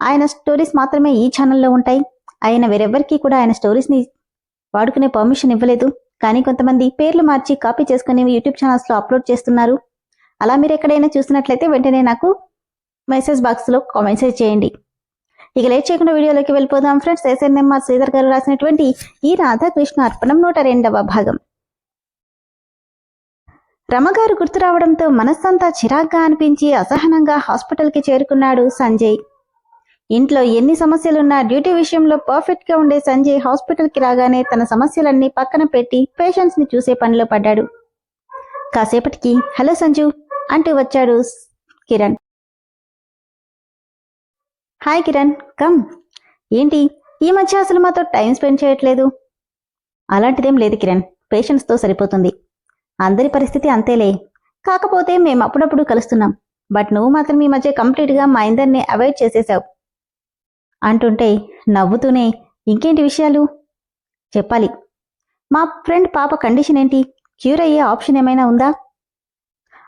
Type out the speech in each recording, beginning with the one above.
ఆయన స్టోరీస్ మాత్రమే ఈ ఛానల్లో ఉంటాయి. ఆయన వేరెవ్వరికీ కూడా ఆయన స్టోరీస్ని వాడుకునే పర్మిషన్ ఇవ్వలేదు. కానీ కొంతమంది పేర్లు మార్చి కాపీ చేసుకుని యూట్యూబ్ ఛానల్స్లో అప్లోడ్ చేస్తున్నారు. అలా మీరు ఎక్కడైనా చూసినట్లయితే వెంటనే నాకు మెసేజ్ బాక్స్లో కామెంట్స్ చేయండి. ఇక లేట్ చేయకుండా వీడియోలోకి వెళ్ళిపోదాం ఫ్రెండ్స్ ఎస్ఎన్ఎంఆర్ శ్రీధర్ గారు రాసినటువంటి ఈ రాధాకృష్ణ అర్పణం నూట రెండవ భాగం. రమగారు గుర్తు రావడంతో మనస్సంతా చిరాగ్గా అనిపించి అసహనంగా హాస్పిటల్కి చేరుకున్నాడు సంజయ్. ఇంట్లో ఎన్ని సమస్యలున్నా డ్యూటీ విషయంలో పర్ఫెక్ట్గా ఉండే సంజయ్ హాస్పిటల్కి రాగానే తన సమస్యలన్నీ పక్కన పెట్టి పేషెంట్స్ని చూసే పనిలో పడ్డాడు. కాసేపటికి హలో సంజు అంటూ వచ్చాడు కిరణ్. Hi Kiran come. ఏంటి? ఈ మధ్య అసలు మాతో టైం స్పెండ్ చేయట్లేదు. అలాంటిదేం లేదు కిరణ్ పేషెంట్స్తో సరిపోతుంది. అందరి పరిస్థితి అంతేలే. కాకపోతే మేము అప్పుడప్పుడు కలుస్తున్నాం. బట్ నువ్వు మాత్రం ఈ మధ్య కంప్లీట్గా మా ఇందరిని అవాయిడ్ చేసేసావు. అంటుంటే నవ్వుతూనే ఇంకేంటి విషయాలు? చెప్పాలి. మా ఫ్రెండ్ పాప కండిషన్ ఏంటి? క్యూర్ అయ్యే ఆప్షన్ ఏమైనా ఉందా?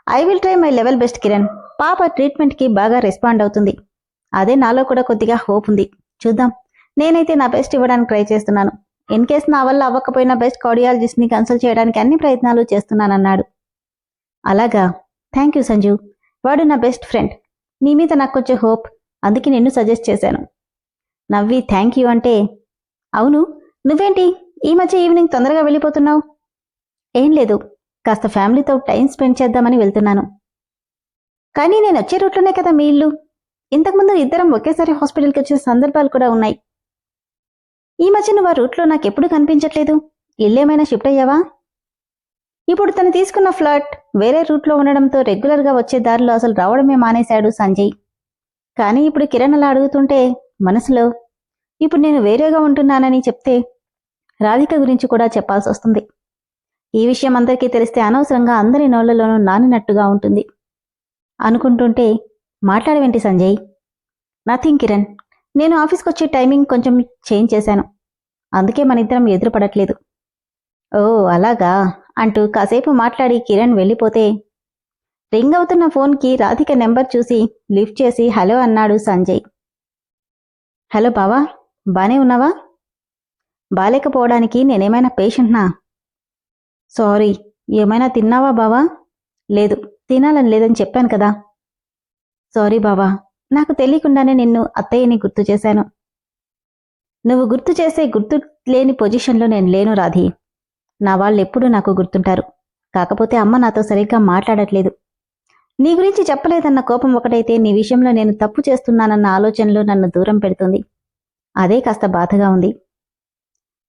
I will try my level best Kiran. పాప ట్రీట్మెంట్కి బాగా రెస్పాండ్ అవుతుంది. అదే నాలో కూడా కొద్దిగా హోప్ ఉంది. చూద్దాం. నేనైతే నా బెస్ట్ ఇవ్వడానికి ట్రై చేస్తున్నాను. ఇన్ కేస్ నా వల్ల అవ్వకపోయినా బెస్ట్ కార్డియాలజిస్ట్ని కన్సల్ట్ చేయడానికి అన్ని ప్రయత్నాలు చేస్తున్నానన్నాడు. అలాగా. Thank you Sanju. వాడు నా బెస్ట్ ఫ్రెండ్. నీ మీద నాకు కొంచెం హోప్. అందుకే నిన్ను సజెస్ట్ చేశాను. నవ్వి థ్యాంక్ యూ అంటే అవును నువ్వేంటి? ఈ మధ్య ఈవినింగ్ తొందరగా వెళ్ళిపోతున్నావు? ఏం లేదు కాస్త ఫ్యామిలీతో టైం స్పెండ్ చేద్దామని వెళ్తున్నాను. కానీ నేను వచ్చే రూట్లోనే కదా మీ ఇల్లు. ఇంతకుముందు ఇద్దరం ఒకేసారి హాస్పిటల్కి వచ్చే సందర్భాలు కూడా ఉన్నాయి. ఈ మధ్య నువ్వు ఆ రూట్లో నాకు ఎప్పుడు కనిపించట్లేదు? ఇల్లేమైనా షిఫ్ట్ అయ్యావా? ఇప్పుడు తను తీసుకున్న ఫ్లాట్ వేరే రూట్లో ఉండడంతో రెగ్యులర్గా వచ్చే దారిలో అసలు రావడమే మానేశాడు సంజయ్. కానీ ఇప్పుడు కిరణ్ అలా అడుగుతుంటే మనసులో ఇప్పుడు నేను వేరేగా ఉంటున్నానని చెప్తే రాధిక గురించి కూడా చెప్పాల్సి వస్తుంది. ఈ విషయం అందరికీ తెలిస్తే అనవసరంగా అందరి నోళ్ళలోనూ నానినట్టుగా ఉంటుంది. అనుకుంటుంటే మాట్లాడవేంటి సంజయ్? నథింగ్ కిరణ్. నేను ఆఫీస్కి వచ్చే టైమింగ్ కొంచెం చేంజ్ చేశాను. అందుకే మన ఇద్దరం ఎదురుపడట్లేదు. ఓ అలాగా? అంటూ కాసేపు మాట్లాడి కిరణ్ వెళ్ళిపోతే రింగ్ అవుతున్న ఫోన్కి రాధిక నెంబర్ చూసి లిఫ్ట్ చేసి హలో అన్నాడు సంజయ్. హలో బావా? బానే ఉన్నావా? బాలేకపోవడానికి నేనేమైనా పేషెంట్నా? సారీ ఏమైనా తిన్నావా బావా? లేదు తినాలని లేదని చెప్పాను కదా. సారీ బావా నాకు తెలియకుండానే నిన్ను అత్తయ్యని గుర్తు చేశాను. నువ్వు గుర్తు చేసే గుర్తు లేని పొజిషన్లో నేను లేను రాధి. నా వాళ్ళు ఎప్పుడూ నాకు గుర్తుంటారు. కాకపోతే అమ్మ నాతో సరిగ్గా మాట్లాడట్లేదు. నీ గురించి చెప్పలేదన్న కోపం ఒకటైతే నీ విషయంలో నేను తప్పు చేస్తున్నానన్న ఆలోచనలో నన్ను దూరం పెడుతుంది. అదే కాస్త బాధగా ఉంది.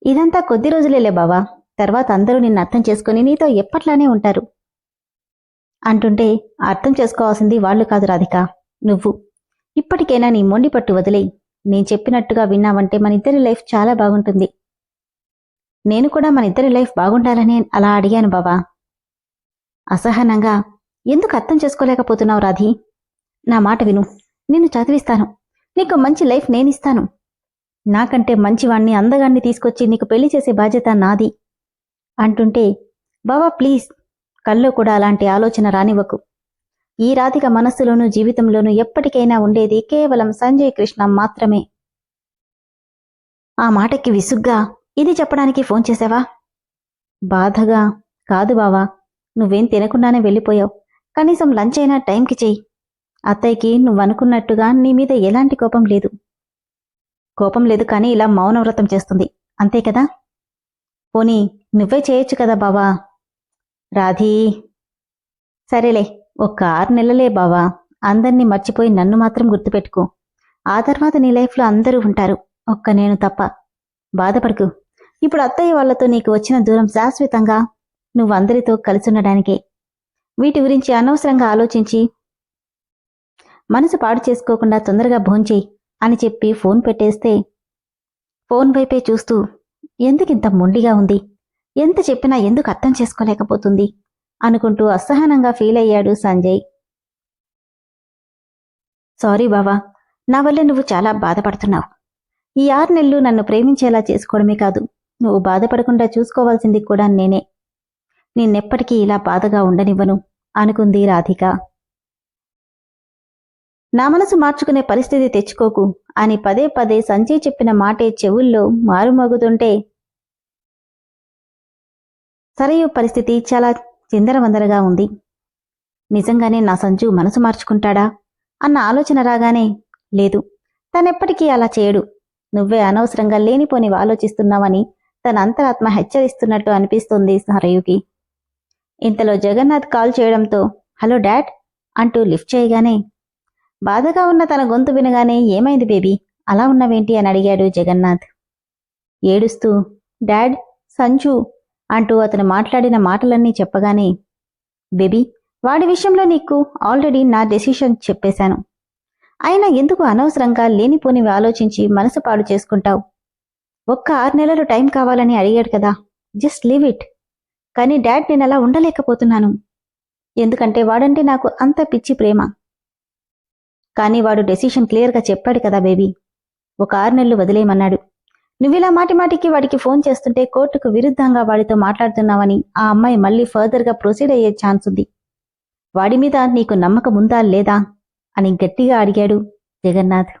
ఇదంతా కొద్ది రోజులేలే బావా. తర్వాత అందరూ నిన్ను అర్థం చేసుకుని నీతో ఎప్పట్లానే ఉంటారు. అంటుంటే అర్థం చేసుకోవాల్సింది వాళ్ళు కాదు రాధిక నువ్వు. ఇప్పటికైనా నీ మొండి పట్టు వదిలేయి. నేను చెప్పినట్టుగా విన్నావంటే మన ఇద్దరి లైఫ్ చాలా బాగుంటుంది. నేను కూడా మన ఇద్దరి లైఫ్ బాగుండాలని అలా అడిగాను బావా. అసహనంగా ఎందుకు అర్థం చేసుకోలేకపోతున్నావు రాధి? నా మాట విను. నిన్ను చదివిస్తాను. నీకు మంచి లైఫ్ నేనిస్తాను. నాకంటే మంచివాణ్ణి అందగాన్ని తీసుకొచ్చి నీకు పెళ్ళి చేసే బాధ్యత నాది అంటుంటే బావా ప్లీజ్ కల్లో కూడా అలాంటి ఆలోచన రానివ్వకు. ఈ రాధిక మనస్సులోనూ జీవితంలోనూ ఎప్పటికైనా ఉండేది కేవలం సంజయ్ కృష్ణ మాత్రమే. ఆ మాటకి విసుగ్గా ఇది చెప్పడానికి ఫోన్ చేసావా? బాధగా కాదు బావా నువ్వేం తినకుండానే వెళ్ళిపోయావు. కనీసం లంచ్ అయినా టైంకి చెయ్యి. అత్తయ్యకి నువ్వనుకున్నట్టుగా నీ మీద ఎలాంటి కోపం లేదు. కోపం లేదు కానీ ఇలా మౌనవ్రతం చేస్తుంది. అంతే కదా? పోనీ నువ్వే చేయొచ్చు కదా బావా? రాధీ. సరేలే ఒక్క ఆరు నెలలే బావా. అందరినీ మర్చిపోయి నన్ను మాత్రం గుర్తుపెట్టుకో. ఆ తర్వాత నీ లైఫ్లో అందరూ ఉంటారు. ఒక్క నేను తప్ప. బాధపడకు. ఇప్పుడు అత్తయ్య వాళ్ళతో నీకు వచ్చిన దూరం శాశ్వతంగా నువ్వందరితో కలిసుండడానికే వీటి గురించి అనవసరంగా ఆలోచించి మనసు పాడు చేసుకోకుండా తొందరగా భోంచేయి. అని చెప్పి ఫోన్ పెట్టేస్తే ఫోన్ వైపే చూస్తూ ఎందుకింత మొండిగా ఉంది? ఎంత చెప్పినా ఎందుకు అర్థం చేసుకోలేకపోతుంది? అనుకుంటూ అసహనంగా ఫీల్ అయ్యాడు సంజయ్. సారీ బావా నా వల్ల నువ్వు చాలా బాధపడుతున్నావు. ఈ ఆరు నెలలు నన్ను ప్రేమించేలా చేసుకోవడమే కాదు నువ్వు బాధపడకుండా చూసుకోవాల్సింది కూడా నేనే. నిన్నెప్పటికీ ఇలా బాధగా ఉండనివ్వను అనుకుంది రాధిక. నా మనసు మార్చుకునే పరిస్థితి తెచ్చుకోకు అని పదే పదే సంజయ్ చెప్పిన మాటే చెవుల్లో మారుమోగుతుంటే సరయు పరిస్థితి చాలా చిందరవందరగా ఉంది. నిజంగానే నా సంజు మనసు మార్చుకుంటాడా? అన్న ఆలోచన రాగానే లేదు తనెప్పటికీ అలా చేయడు. నువ్వే అనవసరంగా లేనిపోని ఆలోచిస్తున్నావని తన అంతరాత్మ హెచ్చరిస్తున్నట్టు అనిపిస్తుంది సరయుకి. ఇంతలో జగన్నాథ్ కాల్ చేయడంతో హలో డాడ్ అంటూ లిఫ్ట్ చేయగానే బాధగా ఉన్న తన గొంతు వినగానే ఏమైంది బేబీ? అలా ఉన్నవేంటి అని అడిగాడు జగన్నాథ్. ఏడుస్తూ డాడ్ సంచు అంటూ అతను మాట్లాడిన మాటలన్నీ చెప్పగానే బేబీ వాడి విషయంలో నీకు ఆల్రెడీ నా డెసిషన్ చెప్పేశాను. అయినా ఎందుకు అనవసరంగా లేనిపోనివి ఆలోచించి మనసు పాడు చేసుకుంటావు? ఒక్క ఆరు నెలలు టైం కావాలని అడిగాడు కదా జస్ట్ లీవ్ ఇట్. కానీ డాడ్ నేను అలా ఉండలేకపోతున్నాను. ఎందుకంటే వాడంటే నాకు అంత పిచ్చి ప్రేమ. కానీ వాడు డెసిషన్ క్లియర్గా చెప్పాడు కదా బేబీ. ఒక ఆరు నెలలు వదిలేయమన్నాడు. నువ్విలా మాటిమాటికి వాడికి ఫోన్ చేస్తుంటే కోర్టుకు విరుద్ధంగా వాడితో మాట్లాడుతున్నావని ఆ అమ్మాయి మళ్ళీ ఫర్దర్గా ప్రొసీడ్ అయ్యే ఛాన్స్ ఉంది. వాడి మీద నీకు నమ్మకం ఉందా లేదా? అని గట్టిగా అడిగాడు జగన్నాథ్.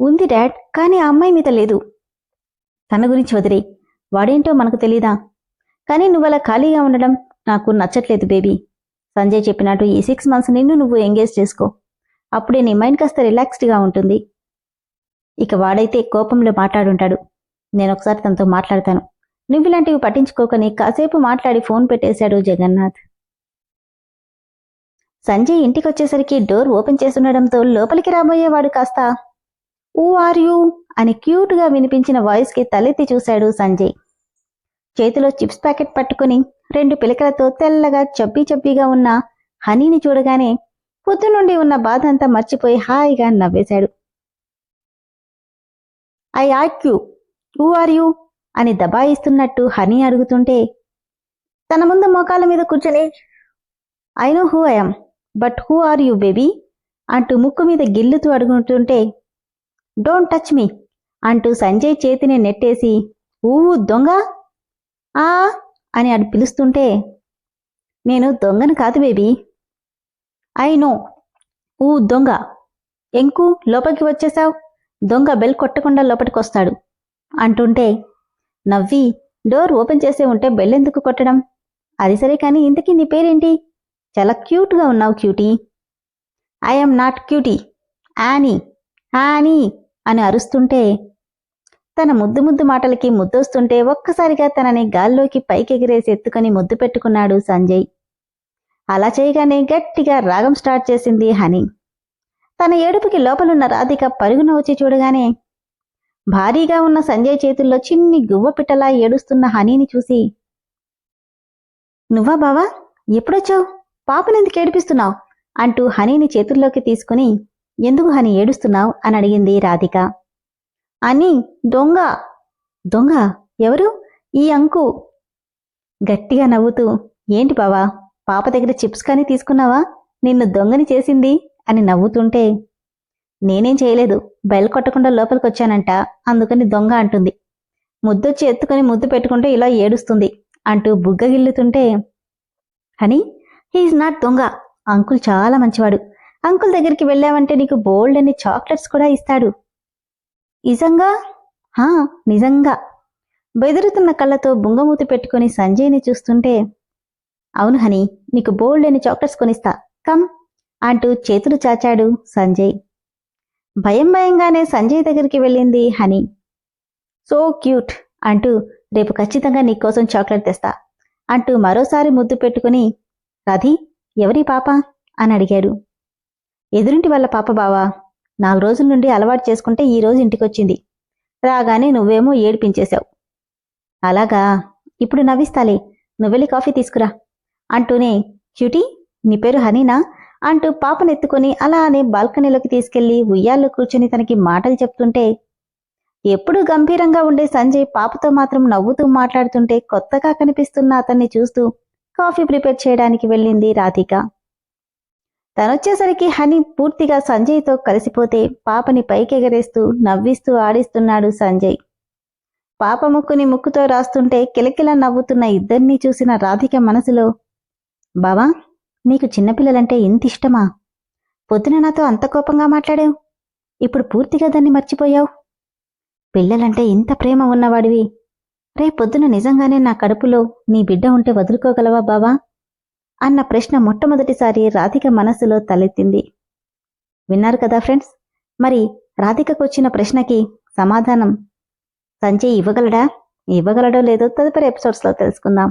ఉంది డాడ్ కానీ ఆ అమ్మాయి మీద లేదు. తన గురించి వదిలే. వాడేంటో మనకు తెలీదా? కానీ నువ్వలా ఖాళీగా ఉండడం నాకు నచ్చట్లేదు బేబీ. సంజయ్ చెప్పినట్టు ఈ సిక్స్ మంత్స్ నిన్ను నువ్వు ఎంగేజ్ చేసుకో. అప్పుడే నీ మైండ్ కాస్త రిలాక్స్డ్గా ఉంటుంది. ఇక వాడైతే కోపంలో మాట్లాడుంటాడు. నేను ఒకసారి తనతో మాట్లాడతాను. నువ్వు ఇలాంటివి పట్టించుకోకని కాసేపు మాట్లాడి ఫోన్ పెట్టేశాడు జగన్నాథ్. సంజయ్ ఇంటికొచ్చేసరికి డోర్ ఓపెన్ చేస్తుండడంతో లోపలికి రాబోయేవాడు కాస్త ఊ ఆర్ యూ అని క్యూట్గా వినిపించిన వాయిస్కి తలెత్తి చూశాడు సంజయ్. చేతిలో చిప్స్ ప్యాకెట్ పట్టుకుని రెండు పిలకలతో తెల్లగా చబ్బీ చబ్బీగా ఉన్న హనీని చూడగానే పొద్దు నుండి ఉన్న బాధ అంతా మర్చిపోయి హాయిగా నవ్వేశాడు. I ask you. Who are you? అని దబాయిస్తున్నట్టు హనీ అడుగుతుంటే తన ముందు మోకాల మీద కూర్చొని I know who I'm but who are you baby? అంటూ ముక్కు మీద గిల్లుతూ అడుగుతుంటే డోంట్ టచ్ మీ అంటూ సంజయ్ చేతిని నెట్టేసి ఊ దొంగ? ఆ? అని అడు పిలుస్తుంటే నేను దొంగను కాదు బేబీ. I know. ఊ దొంగ. ఎంకు లోపలికి వచ్చేసావు దొంగ బెల్ కొట్టకుండా లోపలికొస్తాడు. అంటుంటే నవ్వి డోర్ ఓపెన్ చేసే ఉంటే బెల్ ఎందుకు కొట్టడం? అది సరే కానీ ఇంతకీ నీ పేరేంటి? చాలా క్యూట్గా ఉన్నావు cutie. I'm not cutie. Annie Annie అని అరుస్తుంటే తన ముద్దు ముద్దు మాటలకి ముద్దొస్తుంటే ఒక్కసారిగా తనని గాల్లోకి పైకెగిరేసి ఎత్తుకొని ముద్దు పెట్టుకున్నాడు సంజయ్. అలా చేయగానే గట్టిగా రాగం స్టార్ట్ చేసింది హనీ. తన ఏడుపుకి లోపలున్న రాధిక పరుగున వచ్చి చూడగానే భారీగా ఉన్న సంజయ్ చేతుల్లో చిన్ని గువ్వ పిట్టలా ఏడుస్తున్న హనీని చూసి నువ్వా బావా? ఎప్పుడొచ్చావు? పాపనెందుకు ఏడిపిస్తున్నావు? అంటూ హనీని చేతుల్లోకి తీసుకుని ఎందుకు హనీ ఏడుస్తున్నావు? అని అడిగింది రాధిక. అని దొంగ. దొంగ? ఎవరు? ఈ అంకు? గట్టిగా నవ్వుతూ ఏంటి బావా? పాప దగ్గర చిప్స్ కానీ తీసుకున్నావా? నిన్ను దొంగని చేసింది అని నవ్వుతుంటే నేనేం చేయలేదు. బయలు కొట్టకుండా లోపలికొచ్చానంట. అందుకని దొంగ అంటుంది. ముద్దొచ్చి ఎత్తుకొని ముద్దు పెట్టుకుంటే ఇలా ఏడుస్తుంది అంటూ బుగ్గగిల్లుతుంటే హనీ హీఈస్ నాట్ దొంగ. అంకుల్ చాలా మంచివాడు. అంకుల్ దగ్గరికి వెళ్ళావంటే నీకు బోల్డ్ అని చాక్లెట్స్ కూడా ఇస్తాడు. నిజంగా? హా నిజంగా. బెదురుతున్న కళ్ళతో బుంగమూతి పెట్టుకుని సంజయ్ని చూస్తుంటే అవును హనీ నీకు బోల్డ్ అని చాక్లెట్స్ కొనిస్తా. కమ్ అంటూ చేతులు చాచాడు సంజయ్. భయం భయంగానే సంజయ్ దగ్గరికి వెళ్ళింది హనీ. సో క్యూట్ అంటూ రేపు ఖచ్చితంగా నీకోసం చాక్లెట్ తెస్తా అంటూ మరోసారి ముద్దు పెట్టుకుని రధి ఎవరి పాప? అని అడిగాడు. ఎదురింటి వాళ్ళ పాప బావా నాలుగు రోజుల నుండి అలవాటు చేసుకుంటే ఈ రోజు ఇంటికొచ్చింది. రాగానే నువ్వేమో ఏడిపించేశావు. అలాగా ఇప్పుడు నవ్విస్తాలే నువ్వెళ్ళి కాఫీ తీసుకురా. అంటూనే క్యూటీ నీ పేరు హనీనా అంటూ పాపనెత్తుకొని అలానే బాల్కనీలోకి తీసుకెళ్ళి ఉయ్యాల్లో కూర్చుని తనకి మాటలు చెప్తుంటే ఎప్పుడూ గంభీరంగా ఉండే సంజయ్ పాపతో మాత్రం నవ్వుతూ మాట్లాడుతుంటే కొత్తగా కనిపిస్తున్న అతన్ని చూస్తూ కాఫీ ప్రిపేర్ చేయడానికి వెళ్ళింది రాధిక. తనొచ్చేసరికి హనీ పూర్తిగా సంజయ్తో కలిసిపోతే పాపని పైకెగరేస్తూ నవ్విస్తూ ఆడిస్తున్నాడు సంజయ్. పాప ముక్కుని ముక్కుతో రాస్తుంటే కిలకిల నవ్వుతున్న ఇద్దరినీ చూసిన రాధిక మనసులో బావా నీకు చిన్నపిల్లలంటే ఇంత ఇష్టమా? పొద్దున నాతో అంత కోపంగా మాట్లాడావు. ఇప్పుడు పూర్తిగా దాన్ని మర్చిపోయావు. పిల్లలంటే ఇంత ప్రేమ ఉన్నవాడివి. రే పొద్దున నిజంగానే నా కడుపులో నీ బిడ్డ ఉంటే వదులుకోగలవా బావా? అన్న ప్రశ్న మొట్టమొదటిసారి రాధిక మనస్సులో తలెత్తింది. విన్నారు కదా ఫ్రెండ్స్? మరి రాధికకు వచ్చిన ప్రశ్నకి సమాధానం సంజయ్ ఇవ్వగలడా? ఇవ్వగలడో లేదో తదుపరి ఎపిసోడ్స్లో తెలుసుకుందాం.